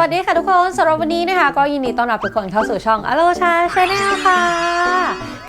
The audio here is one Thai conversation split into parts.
วัสดีค่ะทุกคนสำหรับวันนี้นะคะ ก็ยินดีต้อนรับทุกคนเข้าสู่ช่องอโลชาชาแนลค่ะ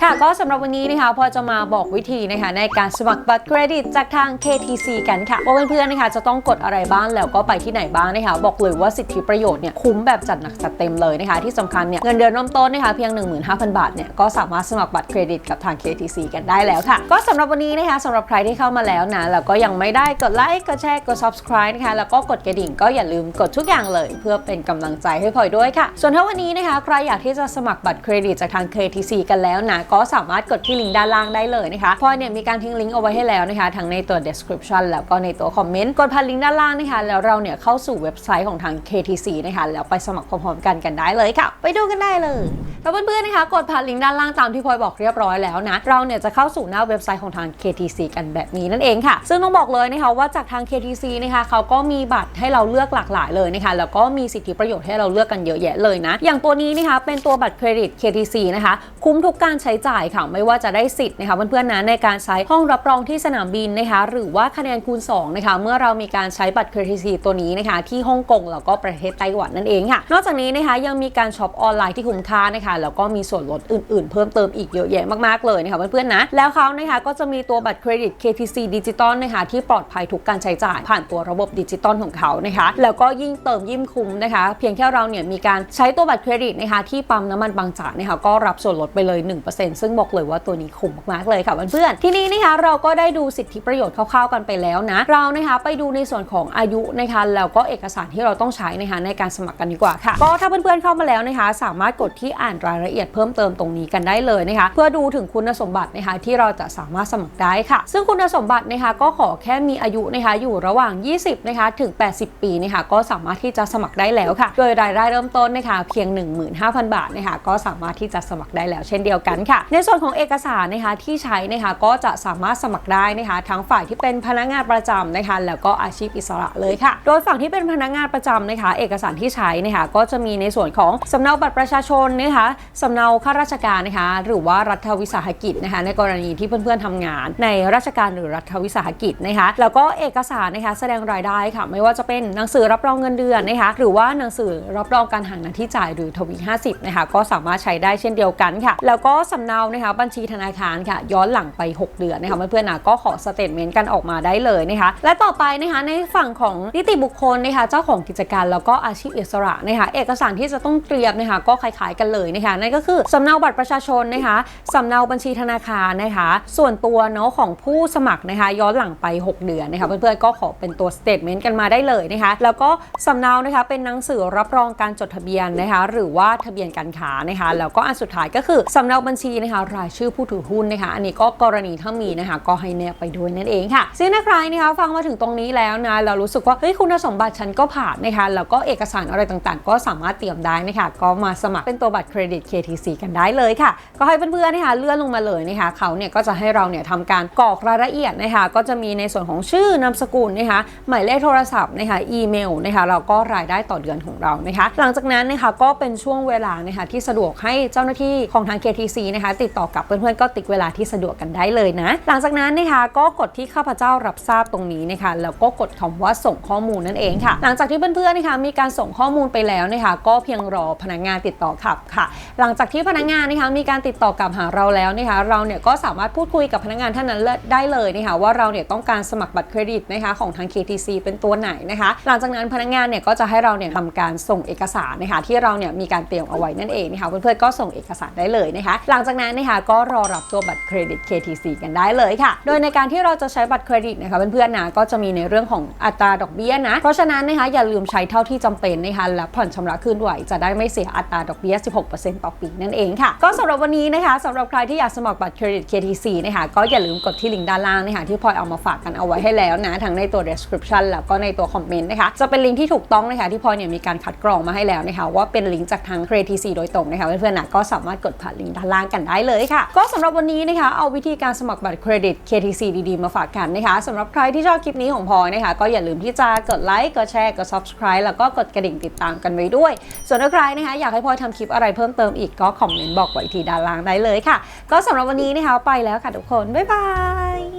ค่ะก็สำหรับวันนี้นะคะพอจะมาบอกวิธีนะคะในการสมัครบัตรเครดิตจากทาง KTC กันค่ะ ว่าเพื่อนๆนะคะจะต้องกดอะไรบ้างแล้วก็ไปที่ไหนบ้างนะคะ บอกเลยว่าสิทธิประโยชน์เนี่ยคุ้มแบบจัดหนักจัดเต็มเลยนะคะ ที่สำคัญเนี่ยเงินเดือนเริ่มต้นนะคะเพียง 15,000 บาทเนี่ยก็สามารถสมัครบัตรเครดิตกับทาง KTC กันได้แล้วค่ะ ก็สำหรับวันนี้นะคะสำหรับใครที่เข้ามาแล้วนะแล้วก็ยังไม่ได้กดไลค์กดแชร์กด subscribe นะคะแล้วก็กดกระดิ่งก็อย่าลืมกดทุกอย่างเลยเพื่อเป็นกำลังใจให้พลอยด้วยค่ะ ส่วนถ้าวันนี้นะคะใครอยากที่จะสมัครบัตรเครดิตจากทาง KTC กันแล้วนะก็สามารถกดที่ลิงก์ด้านล่างได้เลยนะคะพลอยเนี่ยมีการทิ้งลิงก์เอาไว้ให้แล้วนะคะทั้งในตัว description แล้วก็ในตัวคอมเมนต์กดผ่านลิงก์ด้านล่างนะคะแล้วเราเนี่ยเข้าสู่เว็บไซต์ของทาง KTC นะคะแล้วไปสมัครพร้อมๆกันกันได้เลยค่ะ ไปดูกันได้เลยถ้าเพื่อนๆนะคะกดผ่านลิงก์ด้านล่างตามที่พลอยบอกเรียบร้อยแล้วนะเราเนี่ยจะเข้าสู่หน้าเว็บไซต์ของทาง KTC กันแบบนี้นั่นเองค่ะ ซึ่งต้องบอกเลยนะคะว่าจากทาง KTC นะคะเขาก็มีบัตรให้เราเลือกหลากหลายเลยนะคะแล้วก็มีสิทธิประโยชน์ให้เราเลือกกันเยอะแยะเลยนะ อย่างตัวนี้นะคะเป็นตัวบัตรเครดิต KTC นะคะ คุ้มทุกการใช้จ่ายค่ะ ไม่ว่าจะได้สิทธิ์นะคะเพื่อนๆนะในการใช้ห้องรับรองที่สนามบินนะคะ หรือว่าคะแนนคูณ2นะคะเมื่อเรามีการใช้บัตร KTC ตัวนี้นะคะที่ฮ่องกงแล้วก็ประเทศไต้หวันนั่นเองค่ะ นอกจากนี้นะคะยังมีการช็อปออนไลน์ที่คุ้มค่านะคะแล้วก็มีส่วนลดอื่นๆ เพิ่มเติมอีกเยอะแยะมากๆเลยนะคะเพื่อนๆนะแล้วเขานะคะก็จะมีตัวบัตรเครดิต KTC ดิจิตอลนะคะที่ปลอดภัยทุกการใช้จ่ายผ่านตัวระบบดิจิตอลของเขานะคะแล้วก็ยิ่งเติมยิ่งคุ้มนะคะเพียงแค่เราเนี่ยมีการใช้ตัวบัตรเครดิตนะคะที่ปั๊มน้ำมันบางจากนะคะก็รับส่วนลดไปเลย 1%ซึ่งบอกเลยว่าตัวนี้คุ้มมากๆเลยค่ะเพื่อนๆทีนี้นะคะเราก็ได้ดูสิทธิประโยชน์คร่าวๆกันไปแล้วนะเรานะคะไปดูในส่วนของอายุนะคะแล้วก็เอกสารที่เราต้องใช้นะคะในการสมัครกันดีกว่าค่ะก็ถ้าเพื่อนๆเข้ามาแล้วนะคะสามารถกดที่อ่านรายละเอียดเพิ่มเติมตรงนี้กันได้เลยนะคะเพื่อดูถึงคุณสมบัตินะคะที่เราจะสามารถสมัครได้ค่ะ ซึ่งคุณสมบัตินะคะก็ขอแค่มีอายุนะคะอยู่ระหว่าง 20นะคะถึง 80 ปีนะคะก็สามารถที่จะสมัครได้แล้วค่ะ โดยรายได้เริ่มต้นนะคะเพียง 15,000 บาทนะคะก็สามารถที่จะสมัครได้แล้วเช่นเดียวกันค่ะ ในส่วนของเอกสารนะคะที่ใช้นะคะก็จะสามารถสมัครได้นะคะทั้งฝ่ายที่เป็นพนักงานประจำนะคะแล้วก็อาชีพอิสระเลยค่ะ โดยฝั่งที่เป็นพนักงานประจำนะคะ เอกสารที่ใช้นะคะก็จะมีในส่วนของสำเนาบัตรประชาชนนะคะสำเนาข้าราชการนะคะหรือว่ารัฐวิสาหกิจนะคะในกรณีที่เพื่อนๆทำงาน ในราชการหรือรัฐวิสาหกิจนะคะแล้วก็เอกสารนะคะแสดงรายได้ค่ะ ไม่ว่าจะเป็นหนังสือรับรองเงินเดือนนะคะหรืรือว่าหนังสือรับรองการหักหน้าที่จ่ายหรือทวี50นะคะก็สามารถใช้ได้เช่นเดียวกันค่ะ แล้วก็สำเนานะคะบัญชีธนาคารค่ะ ย้อนหลังไป 6 เดือนนะคะเพื่อนๆนะก็ขอสเตทเมนต์กันออกมาได้เลยนะคะและต่อไปนะคะในฝั่งของนิติบุคคลนะคะเจ้าของกิจการแล้วก็อาชีพอิสระนะคะเอกสารที่จะต้องเตรียมนะคะก็คล้ายๆกันเลยนะคะนั่นก็คือสำเนาบัตรประชาชนนะคะสำเนาบัญชีธนาคารนะคะ ส่วนตัวเนาะของผู้สมัครนะคะย้อนหลังไป 6 เดือนนะคะเพื่อนๆก็ขอเป็นตัวสเตทเมนต์กันมาได้เลยนะคะแล้วก็สำเนานะคะเป็นหนังสือรับรองการจดทะเบียนนะคะหรือว่าทะเบียนการค้านะคะแล้วก็อันสุดท้ายก็คือสำเนาบัญชีนะคะรายชื่อผู้ถือหุ้นนะคะอันนี้ก็กรณีถ้ามีนะคะก็ให้แนบไปด้วยนั่นเองค่ะซึ่งถ้าใครนะคะฟังมาถึงตรงนี้แล้วนะเรารู้สึกว่าเฮ้ยคุณสมบัติฉันก็ผ่านนะคะแล้วก็เอกสารอะไรต่างๆ ก็สามารถเตรียมได้นะคะก็มาสมัครเป็นตัวบัตรเครดิต KTC กันได้เลยค่ะ ก็ให้เพื่อนๆนะคะเลื่อนลงมาเลยนะคะเขาเนี่ยก็จะให้เราเนี่ยทำการกรอกรายละเอียดนะคะก็จะมีในส่วนของชื่อนามสกุลนะคะหมายเลขโทรศัพท์นะคะอีเมลนะคะเราก็รายได้ต่อเดือนของเรานะคะ หลังจากนั้นนะคะก็เป็นช่วงเวลานะคะที่สะดวกให้เจ้าหน้าที่ของทาง KTC นะคะติดต่อกับเพื่อนๆก็ติ๊กเวลาที่สะดวกกันได้เลยนะ หลังจากนั้นนะคะก็กดที่ข้าพเจ้ารับทราบตรงนี้นะคะแล้วก็กดคำว่าส่งข้อมูลนั่นเองค่ะ หลังจากที่เพื่อนๆนะคะมีการส่งข้อมูลไปแล้วนะคะก็เพียงรอพนักงานติดต่อกับค่ะ หลังจากที่พนักงานนะคะมีการติดต่อกลับหาเราแล้วนะคะเราเนี่ยก็สามารถพูดคุยกับพนักงานท่านนั้นได้เลยนะคะว่าเราเนี่ยต้องการสมัครบัตรเครดิตนะคะของทาง KTC เป็นตัวไหนนะคะ หลังจากนั้นพนักงานเนี่ยก็จะให้เราเนี่ยทำการส่งเอกสารนะคะที่เราเนี่ยมีการเตรียมเอาไว้นั่นเองนะคะเพื่อนๆก็ส่งเอกสารได้เลยนะคะ หลังจากนั้นนะคะก็รอรับตัวบัตรเครดิต KTC กันได้เลยค่ะ โดยในการที่เราจะใช้บัตรเครดิตนะคะเพื่อนๆนะก็จะมีในเรื่องของอัตราดอกเบี้ยนะ เพราะฉะนั้นนะคะอย่าลืมใช้เท่าที่จำเป็นนะคะและผ่อนชำระคืนไหวจะได้ไม่เสียอัตราดอกเบี้ย 16%ต่อปีนั่นเองค่ะ ก็สำหรับวันนี้นะคะสำหรับใครที่อยากสมัครบัตรเครดิต KTC นะคะก็อย่าลืมกดที่ลิงก์ด้านล่างนะคะที่พลอยเอามาฝากกันเอาไว้ให้แล้วนะทั้งในตัว description แล้วก็ในตัวคอมเมนต์นะคะจะเป็นลิงก์ที่ถูกต้องนะคะที่พอยเนี่ยมีการคัดกรองมาให้แล้วนะคะว่าเป็นลิงก์จากทาง KTC โดยตรงนะคะเพื่อนๆนะก็สามารถกดผ่านลิงก์ด้านล่างกันได้เลยค่ะ ก็สำหรับวันนี้นะคะเอาวิธีการสมัครบัตรเครดิต KTC ดีๆ มาฝากกันนะคะสำหรับใครที่ชอบคลิปนี้ของพลอยนะคะก็อย่าลืมที่จะกดไลค์กดแชร์กด subscribe แล้วก็กดกระดิ่งติดตามกันไว้ด้วย ส่วนใครนะคะอยากให้พลอยทำคลิปอะไรเพิ่มเติมอีกก็คอมเมนต์บอกไว้ที่ด้านล่างได้เลยค่ะ ก็สำหรับวันนี้นะคะไปแล้วค่ะทุกคน บ๊ายบาย